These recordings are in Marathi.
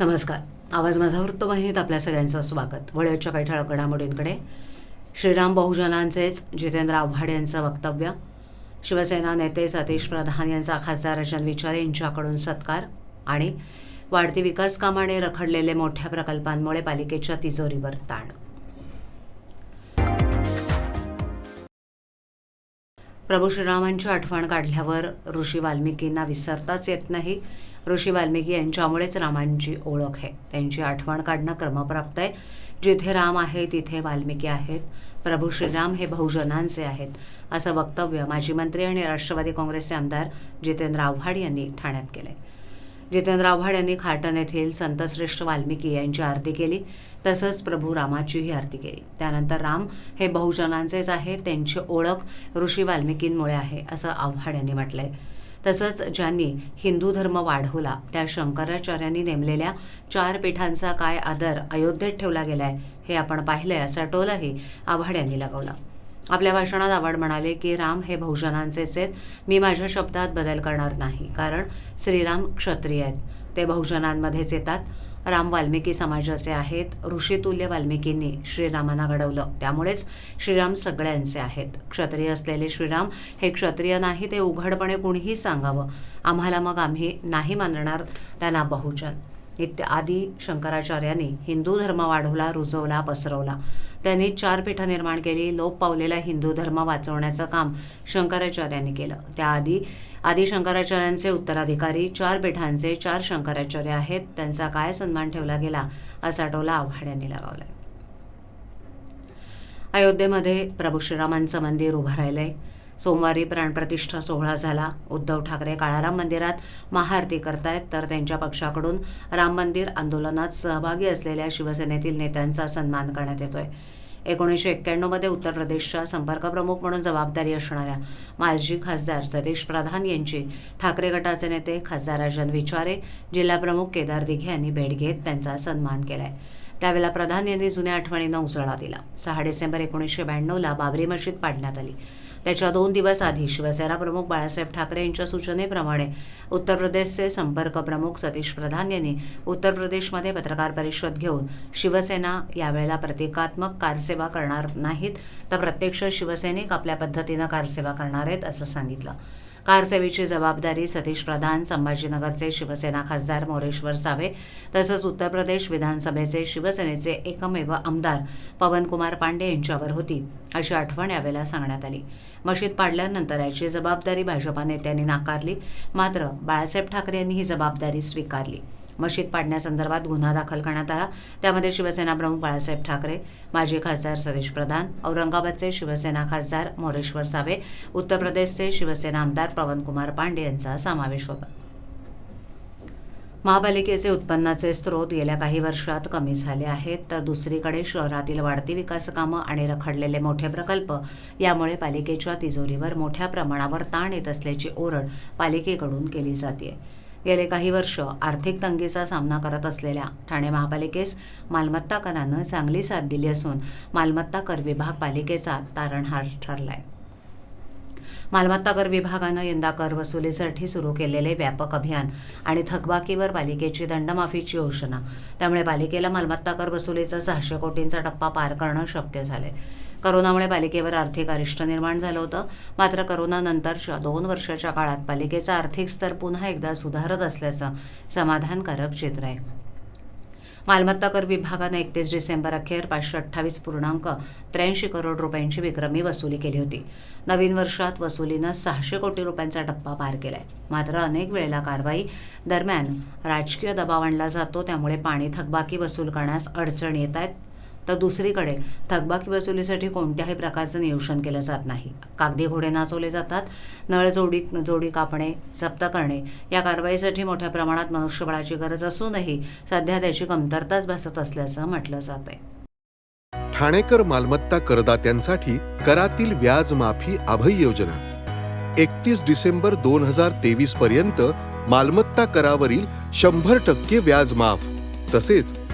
नमस्कार. आवाज माझा वृत्तवाहिनीत आपल्या सगळ्यांचं स्वागत. वळ्याच्या काही ठळक घडामोडींकडे. श्रीराम बहुजनांचेच जितेंद्र आव्हाड यांचं वक्तव्य. शिवसेना नेते सतीश प्रधान यांचा खासदार रजन विचारे यांच्याकडून सत्कार आणि वाढती विकास कामाने रखडलेले मोठ्या प्रकल्पांमुळे पालिकेच्या तिजोरीवर ताण. प्रभू श्रीरामांची आठवण काढल्यावर ऋषी वाल्मिकींना विसरताच येत नाही. ऋषी वाल्मिकी यांच्यामुळेच रामांची ओळख आहे. त्यांची आठवण काढणं क्रमप्राप्त आहे. जिथे राम आहे तिथे वाल्मिकी आहेत. प्रभू श्रीराम हे बहुजनांचे आहेत असं वक्तव्य माजी मंत्री आणि राष्ट्रवादी काँग्रेसचे आमदार जितेंद्र आव्हाड यांनी ठाण्यात केलंय. जितेंद्र आव्हाड यांनी खाटण येथील संतश्रेष्ठ वाल्मिकी यांची आरती केली तसंच प्रभू रामाचीही आरती केली. त्यानंतर राम हे बहुजनांचेच आहेत त्यांची ओळख ऋषी वाल्मिकींमुळे आहे असं आव्हाड यांनी म्हटलं आहे तसंच ज्यांनी हिंदू धर्म वाढवला त्या शंकराचार्यांनी नेमलेल्या चार पीठांचा काय आदर अयोध्येत ठेवला गेलाय हे आपण पाहिलंय असा टोलाही आव्हाड यांनी लगावला. आपल्या भाषणात आव्हाड म्हणाले की राम हे बहुजनांचेच आहेत मी माझ्या शब्दात बदल करणार नाही कारण श्रीराम क्षत्रिय आहेत. ते बहुजनांमध्येच येतात राम वाल्मिकी समाजाचे आहेत. ऋषितुल्य वाल्मिकींनी श्रीरामांना घडवलं. त्यामुळेच श्रीराम सगळ्यांचे आहेत. क्षत्रिय असलेले श्रीराम हे क्षत्रिय नाही ते उघडपणे कुणीही सांगावं. आम्हाला मग आम्ही नाही मानणार त्यांना बहुजन. आधी शंकराचार्यांनी हिंदू धर्म वाढवला रुजवला पसरवला. त्यांनी चार पीठं निर्माण केली लोप पावलेला हिंदू धर्म वाचवण्याचं काम शंकराचार्यांनी केलं. त्याआधी आदी शंकराचार्यांचे उत्तराधिकारी चार पीठांचे चार शंकराचार्य आहेत त्यांचा काय सन्मान ठेवला गेला असा टोला आव्हाड यांनी लगावलाय. अयोध्येमध्ये प्रभू श्रीरामांचं मंदिर उभं राहिलंय. सोमवारी प्राणप्रतिष्ठा सोहळा झाला. उद्धव ठाकरे काळाराम मंदिरात महाआरती करतायत तर त्यांच्या पक्षाकडून राम मंदिर आंदोलनात सहभागी असलेल्या शिवसेनेतील नेत्यांचा सन्मान करण्यात येतोय. एकोणीसशे एक्क्याण्णवमध्ये उत्तर प्रदेशच्या संपर्कप्रमुख म्हणून जबाबदारी असणाऱ्या माजी खासदार सतीश प्रधान यांची ठाकरे गटाचे नेते खासदार राजन विचारे जिल्हाप्रमुख केदार दिघे यांनी भेट घेत त्यांचा सन्मान केलाय. त्यावेळेला प्रधान यांनी जुन्या आठवणींना उजळा दिला. सहा डिसेंबर एकोणीसशे ब्याण्णवला बाबरी मशीद पाडण्यात आली. त्याच्या दोन दिवस आधी शिवसेना प्रमुख बाळासाहेब ठाकरे यांच्या सूचनेप्रमाणे उत्तर प्रदेशचे संपर्क प्रमुख सतीश प्रधान यांनी उत्तर प्रदेशमध्ये पत्रकार परिषद घेऊन शिवसेना यावेळेला प्रतिकात्मक कारसेवा करणार नाहीत तर प्रत्यक्ष शिवसैनिक आपल्या पद्धतीनं कारसेवा करणार आहेत असं सांगितलं. कारसेवेची जबाबदारी सतीश प्रधान संभाजीनगरचे शिवसेना खासदार मोरेश्वर सावे तसंच उत्तर प्रदेश विधानसभेचे शिवसेनेचे एकमेव आमदार पवनकुमार पांडे यांच्यावर होती अशी आठवण यावेळेला सांगण्यात आली. मशीद पाडल्यानंतर याची जबाबदारी भाजपा नेत्यांनी नाकारली मात्र बाळासाहेब ठाकरे यांनी ही जबाबदारी स्वीकारली. मशीद पाडण्यासंदर्भात गुन्हा दाखल करण्यात आला. त्यामध्ये शिवसेना प्रमुख बाळासाहेब ठाकरे माजी खासदार सतीश प्रधान औरंगाबादचे शिवसेना खासदार मोरेश्वर सावे उत्तर प्रदेशचे शिवसेना आमदार पवनकुमार पांडे यांचा समावेश होता. महापालिकेचे उत्पन्नाचे स्रोत गेल्या काही वर्षात कमी झाले आहेत तर दुसरीकडे शहरातील वाढती विकासकामं आणि रखडलेले मोठे प्रकल्प यामुळे पालिकेच्या तिजोरीवर मोठ्या प्रमाणावर ताण येत असल्याची ओरड पालिकेकडून केली जाते गेले काही वर्ष आर्थिक तंगीचा सामना करत असलेल्या ठाणे महापालिकेस मालमत्ता करानं चांगली साथ दिली असून मालमत्ता कर विभाग पालिकेचा तारणहार ठरलाय. मालमत्ता कर विभागानं यंदा कर वसुलीसाठी सुरू केलेले व्यापक अभियान आणि थकबाकीवर पालिकेची दंडमाफीची घोषणा. त्यामुळे पालिकेला मालमत्ता कर वसुलीचा सहाशे कोटींचा टप्पा पार करणं शक्य झालंय. करोनामुळे पालिकेवर आर्थिक अरिष्ट निर्माण झालं होतं. मात्र करोनानंतरच्या दोन वर्षाच्या काळात पालिकेचा आर्थिक स्तर पुन्हा एकदा सुधारत असल्याचं समाधानकारक चित्र आहे. मालमत्ता कर विभागानं एकतीस डिसेंबर अखेर पाचशे अठ्ठावीस पूर्णांक त्र्याऐंशी करोड रुपयांची विक्रमी वसुली केली होती. नवीन वर्षात वसुलीनं सहाशे कोटी रुपयांचा टप्पा पार केलाय. मात्र अनेक वेळेला कारवाई दरम्यान राजकीय दबाव आणला जातो त्यामुळे पाणी थकबाकी वसूल करण्यास अडचण येत आहेत. तर दुसरीकडे थकबाकी वसुलीसाठी कोणत्याही प्रकारचं नियोजन केलं जात नाही. कागदी घोडे नाचवले जातात. नळ जोडी जोडी कापणे जप्त करणे या कारवाईसाठी मोठ्या प्रमाणात मनुष्यबळाची गरज असूनही सध्या त्याची कमतरताच भासत असल्याचं म्हटलं जात आहे ठाणेकर मालमत्ता करदात्यांसाठी करातील व्याज माफी अभय योजना. एकतीस डिसेंबर दोन हजार तेवीस पर्यंत मालमत्ता करावरील शंभर टक्के व्याज माफ तसेच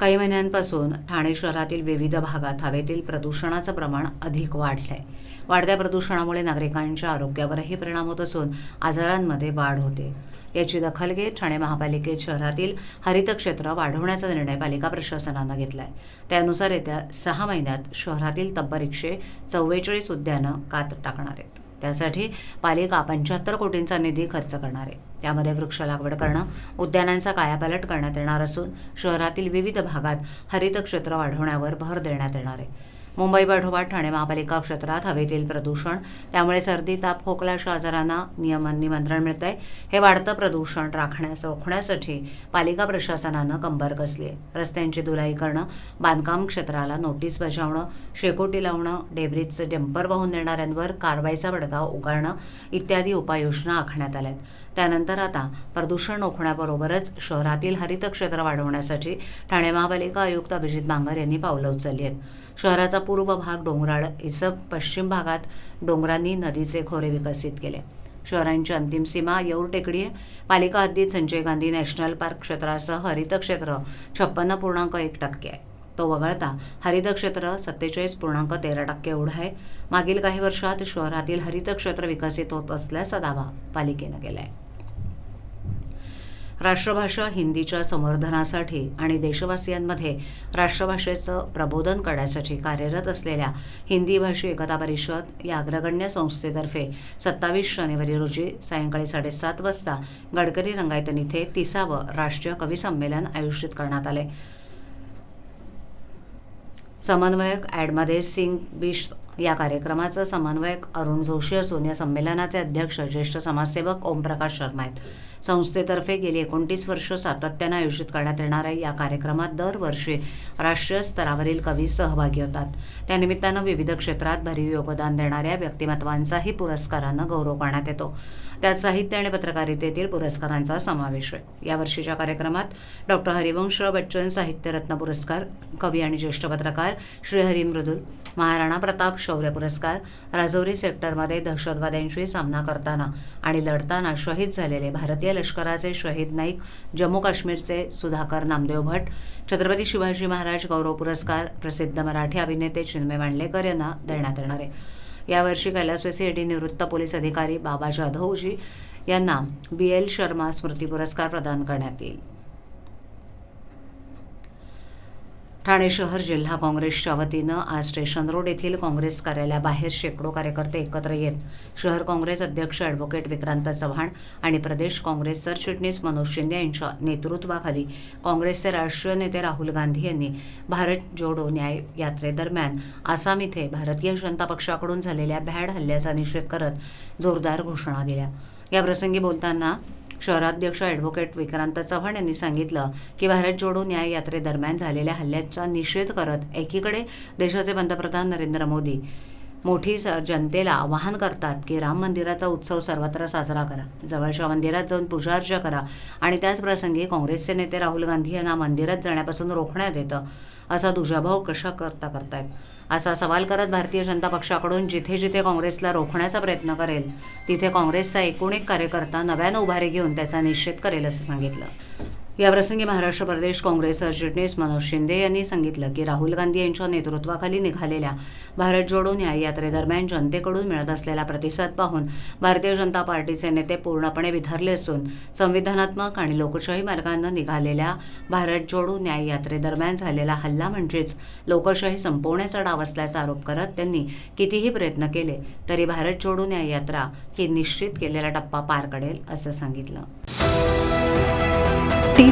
काही महिन्यांपासून ठाणे शहरातील विविध भागात हवेतील प्रदूषणाचं प्रमाण अधिक वाढलंय. वाढत्या प्रदूषणामुळे नागरिकांच्या आरोग्यावरही परिणाम होत असून आजारांमध्ये वाढ होते. याची दखल घेत ठाणे महापालिकेत शहरातील हरित क्षेत्र वाढवण्याचा निर्णय पालिका प्रशासनानं घेतलाय. त्यानुसार येत्या सहा महिन्यात शहरातील तब्बल एकशे चव्वेचाळीस उद्यानं कात टाकणार आहेत. त्यासाठी पालिका पंच्याहत्तर कोटींचा निधी खर्च करणार आहे. त्यामध्ये वृक्ष लागवड करणं उद्यानांचा कायापालट करण्यात येणार असून शहरातील विविध भागात हरित क्षेत्र वाढवण्यावर भर देण्यात येणार आहे. मुंबई पाठोपाठ ठाणे महापालिका क्षेत्रात हवेतील प्रदूषण त्यामुळे सर्दी ताप खोकला अशा आजारांना नियमन निमंत्रण मिळत आहे हे वाढतं प्रदूषण राखण्यास रोखण्यासाठी पालिका प्रशासनानं कंबर कसली आहे रस्त्यांची धुलाई करणं बांधकाम क्षेत्राला नोटीस बजावणं शेकोटी लावणं डेब्रिजचे डंपर वाहून नेणाऱ्यांवर कारवाईचा बडगाव उगारणं इत्यादी उपाययोजना आखण्यात आल्यात. त्यानंतर आता प्रदूषण रोखण्याबरोबरच शहरातील हरित क्षेत्र वाढवण्यासाठी ठाणे महापालिका आयुक्त अभिजित बांगर यांनी पावलं उचलली आहेत. शहराचा पूर्व भाग डोंगराळ इसब पश्चिम भागात डोंगरांनी नदीचे खोरे विकसित केले. शहरांची अंतिम सीमा येऊर टेकडी आहे. पालिका हद्दीत संजय गांधी नॅशनल पार्क क्षेत्रासह हरित क्षेत्र छप्पन्न पूर्णांक एक टक्के आहे. तो वगळता हरित क्षेत्र सत्तेचाळीस पूर्णांक तेरा टक्के एवढं आहे. मागील काही वर्षात शहरातील हरित क्षेत्र विकसित होत असल्याचा दावा पालिकेनं केला आहे राष्ट्रभाषा हिंदीच्या संवर्धनासाठी आणि देशवासियांमध्ये राष्ट्रभाषेचं प्रबोधन करण्यासाठी कार्यरत असलेल्या हिंदी भाषी एकता परिषद या अग्रगण्य संस्थेतर्फे सत्तावीस शनिवारी रोजी सायंकाळी साडेसात वाजता गडकरी रंगायतन इथे तिसावं राष्ट्रीय कवी संमेलन आयोजित करण्यात आले. समन्वयक ॲडमध्ये सिंग बिश या कार्यक्रमाचं समन्वयक अरुण जोशी असून या संमेलनाचे अध्यक्ष ज्येष्ठ समाजसेवक ओमप्रकाश शर्मा आहेत. संस्थेतर्फे गेली एकोणतीस वर्ष सातत्यानं आयोजित करण्यात येणाऱ्या या कार्यक्रमात दरवर्षी राष्ट्रीय स्तरावरील कवी सहभागी होतात. त्यानिमित्तानं विविध क्षेत्रात भरीव योगदान देणाऱ्या व्यक्तिमत्वांचाही पुरस्कारानं गौरव करण्यात येतो. त्यात साहित्य आणि पत्रकारितेतील पुरस्कारांचा समावेश आहे यावर्षीच्या कार्यक्रमात डॉक्टर हरिवंश बच्चन साहित्यरत्न पुरस्कार कवी आणि ज्येष्ठ पत्रकार श्रीहरी मृदुल महाराणा प्रताप शौर्य पुरस्कार राजौरी सेक्टरमध्ये दहशतवाद्यांशी सामना करताना आणि लढताना शहीद झालेले भारतीय लष्कराचे शहीद नाईक जम्मू काश्मीरचे सुधाकर नामदेव भट छत्रपती शिवाजी महाराज गौरव पुरस्कार प्रसिद्ध मराठी अभिनेते चिन्मय मांडलेकर यांना देण्यात येणार आहे. यावर्षी कैलासवासी डी निवृत्त पोलीस अधिकारी बाबा जाधवजी यांना बी एल शर्मा स्मृती पुरस्कार प्रदान करण्यात येईल. ठाणे शहर जिल्हा काँग्रेसच्या वतीनं आज स्टेशन रोड येथील काँग्रेस कार्यालयाबाहेर शेकडो कार्यकर्ते एकत्र येत शहर काँग्रेस अध्यक्ष ॲडव्होकेट विक्रांत चव्हाण आणि प्रदेश काँग्रेस सरचिटणीस मनोज शिंदे यांच्या नेतृत्वाखाली काँग्रेसचे राष्ट्रीय नेते राहुल गांधी यांनी भारत जोडो न्याय यात्रेदरम्यान आसाम इथे भारतीय जनता पक्षाकडून झालेल्या भ्याड हल्ल्याचा निषेध करत जोरदार घोषणा दिल्या. याप्रसंगी बोलताना शहराध्यक्ष ॲडव्होकेट विक्रांत चव्हाण यांनी सांगितलं की भारत जोडो न्याय यात्रेदरम्यान झालेल्या हल्ल्याचा निषेध करत एकीकडे देशाचे पंतप्रधान नरेंद्र मोदी मोठी स जनतेला आवाहन करतात की राम मंदिराचा उत्सव सर्वत्र साजरा करा. जवळच्या मंदिरात जाऊन पूजार्चा करा आणि त्याचप्रसंगी काँग्रेसचे नेते राहुल गांधी यांना मंदिरात जाण्यापासून रोखण्यात येतं असा दुजाभाव कशा करता करतायत? असा सवाल करत भारतीय जनता पक्षाकडून जिथे जिथे काँग्रेसला रोखण्याचा प्रयत्न करेल तिथे काँग्रेसचा एकूण एक कार्यकर्ता नव्यानं उभारी घेऊन त्याचा निषेध करेल असं सांगितलं. याप्रसंगी महाराष्ट्र प्रदेश काँग्रेस सरचिटणीस मनोज शिंदे यांनी सांगितलं की राहुल गांधी यांच्या नेतृत्वाखाली निघालेल्या भारत जोडो न्याय यात्रेदरम्यान जनतेकडून मिळत असलेला प्रतिसाद पाहून भारतीय जनता पार्टीचे नेते पूर्णपणे विधरले असून संविधानात्मक आणि लोकशाही मार्गानं निघालेल्या भारत जोडो न्याय यात्रेदरम्यान झालेला हल्ला म्हणजेच लोकशाही संपवण्याचा डाव असल्याचा आरोप करत त्यांनी कितीही प्रयत्न केले तरी भारत जोडो न्याय यात्रा ही निश्चित केलेला टप्पा पार कडेल असं सांगितलं.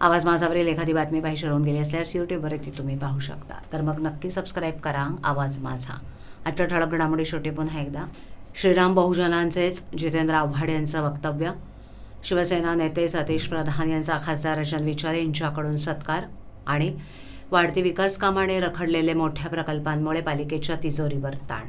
आवाज माझावरील एखादी बातमी पाहिजे राहून गेली असल्यास यूट्यूबवर ती तुम्ही पाहू शकता. तर मग नक्की सबस्क्राईब करा आवाज माझा. आजच्या ठळक घडामोडी शेवटी पुन्हा एकदा. श्रीराम बहुजनांचेच जितेंद्र आव्हाड यांचं वक्तव्य. शिवसेना नेते सतीश प्रधान यांचा खासदार रजन विचारे यांच्याकडून सत्कार आणि वाढती विकास कामाने रखडलेले मोठ्या प्रकल्पांमुळे पालिकेच्या तिजोरीवर ताण.